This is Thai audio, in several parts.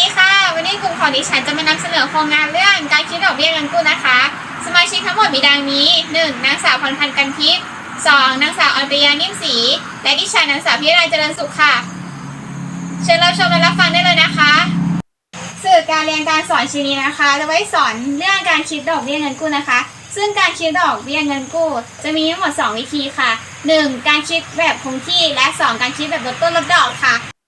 ดีค่ะ วันนี้กลุ่มของดิฉันจะมานำเสนอโครงงานเรื่องการคิดดอกเบี้ยเงินกู้นะคะ สมาชิกทั้งหมดมีดังนี้ 1. นางสาวพรพันธ์กันทิพย์ 2. นางสาวอรยานิ่มศรีและดิฉันนางสาวพิราเจริญสุขค่ะ เชิญรับชมและรับฟังได้เลยนะคะ สื่อการเรียนการสอนชิ้นนี้นะคะจะไว้สอนเรื่องการคิดดอกเบี้ยเงินกู้นะคะ ซึ่งการคิดดอกเบี้ยเงินกู้ จะมีทั้งหมด 2 วิธีค่ะ 1. การคิดแบบคงที่และ 2. การคิดแบบลดต้นลดดอกค่ะ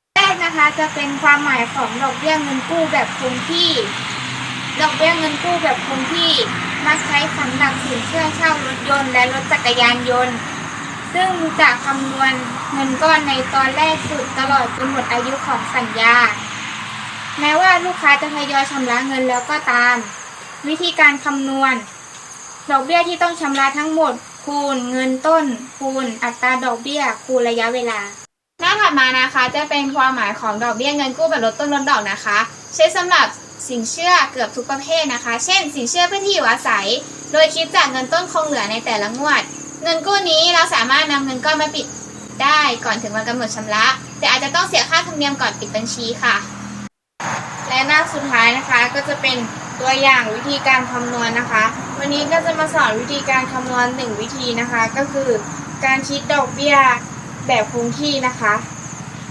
จะเป็นความหมายของดอกเบี้ยเงินกู้แบบคงที่ ดอกเบี้ยเงินกู้แบบคงที่มักใช้สำหรับสินเชื่อเช่ารถยนต์และรถจักรยานยนต์ ซึ่งจะคำนวณเงินก้อนในตอนแรกสุดตลอดจนหมดอายุของสัญญา แม้ว่าลูกค้าจะทยอยชำระเงินแล้วก็ตาม วิธีการคำนวณ ดอกเบี้ยที่ต้องชำระทั้งหมด คูณเงินต้น คูณอัตราดอกเบี้ย คูณระยะเวลา หน้าถัดมานะคะจะเป็นความหมายของดอกเบี้ยเงินกู้แบบลดต้นลดดอกนะคะ ใช้สำหรับสินเชื่อเกือบทุกประเภทนะคะ เช่น สินเชื่อเพื่อที่อยู่อาศัย โดยคิดจากเงินต้นคงเหลือในแต่ละงวด เงินกู้นี้เราสามารถนำเงินก้อนมาปิดได้ก่อนถึงวันกำหนดชำระ แต่อาจจะต้องเสียค่าธรรมเนียมก่อนปิดบัญชีค่ะ และหน้าสุดท้ายนะคะก็จะเป็นตัวอย่างวิธีการคำนวณนะคะ วันนี้ก็จะมาสอนวิธีการคำนวณหนึ่งวิธีนะคะ ก็คือการคิดดอกเบี้ย แบบคงที่นะคะ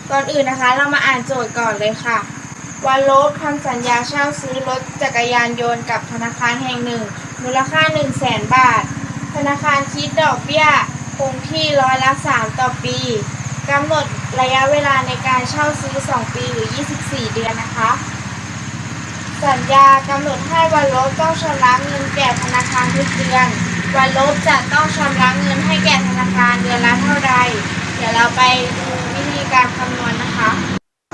ก่อนอื่นนะคะ เรามาอ่านโจทย์ก่อนเลยค่ะ วันลบทำสัญญาเช่าซื้อรถจักรยานยนต์กับธนาคารแห่งหนึ่ง มูลค่า 1 0 0 0 0แสนบาท ธนาคารคิดดอกเบี้ยคงที่ร้อยละ3ต่อปีกำหนดระยะเวลาในการเช่าซื้อ 2 ปีหรือ 24 เดือนนะคะ สัญญากำหนดให้วันลบต้องชำระเงินแก่ธนาคารทุกเดือน วันลบจะต้องชำระเงินให้แก่ธนาคารเดือนละเท่าใดเดี๋ยวเราไปดูวิธีการคำนวณนะคะ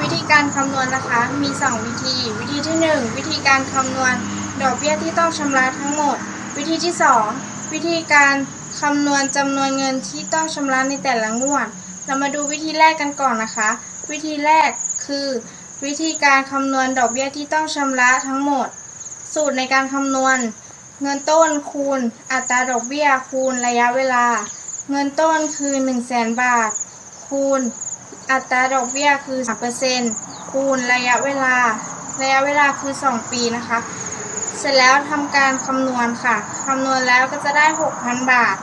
วิธีการคำนวณนะคะมี 2 วิธี วิธีที่ 1 วิธีการคำนวณ ดอกเบี้ยที่ต้องชำระทั้งหมด วิธีที่ 2 วิธีการคำนวณจำนวนเงินที่ต้องชำระในแต่ละงวด เรามาดูวิธีแรกกันก่อนนะคะ วิธีแรกคือ วิธีการคำนวณดอกเบี้ยที่ต้องชำระทั้งหมด สูตรในการคำนวณ เงินต้นคูณ อัตราดอกเบี้ยคูณระยะเวลา เงินต้นคือ 1 0 0 0 0แสนบาท คูณ อัตราดอกเบี้ยคือ 3%คูณระยะเวลา ระยะเวลาคือ 2 ปีนะคะ เสร็จแล้วทำการคำนวณค่ะคำนวณแล้วก็จะได้ 6,000 บาท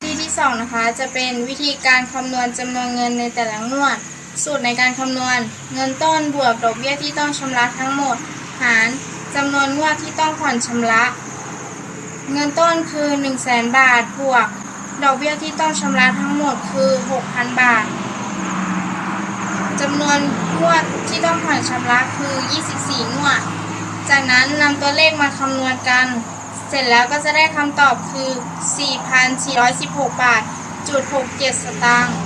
วิธีที่ 2 นะคะจะเป็นวิธีการคำนวณจำนวนเงินในแต่ละงวด สูตรในการคำนวณ เงินต้นบวกดอกเบี้ยที่ต้องชำระทั้งหมด หารจำนวนงวดที่ต้องผ่อนชำระ เงินต้นคือ 1 0 0 0 0แสนบาทบวก ดอกเบี้ยที่ต้องชำระทั้งหมดคือ 6,000 บาทจำนวนงวดที่ต้องผ่อนชำระคือ 24 งวด จากนั้นนำตัวเลขมาคำนวณกัน เสร็จแล้วก็จะได้คำตอบคือ 4,416 บาทจุด67 สตางค์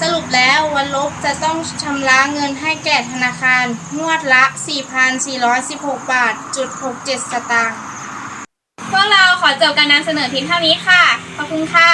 สรุปแล้ววันลบจะต้องชำระเงินให้แก่ธนาคาร งวดละ 4,416 บาทจุด67 สตางค์ ขอจบการนำเสนอเพียงเท่านี้ค่ะ ขอบคุณค่ะ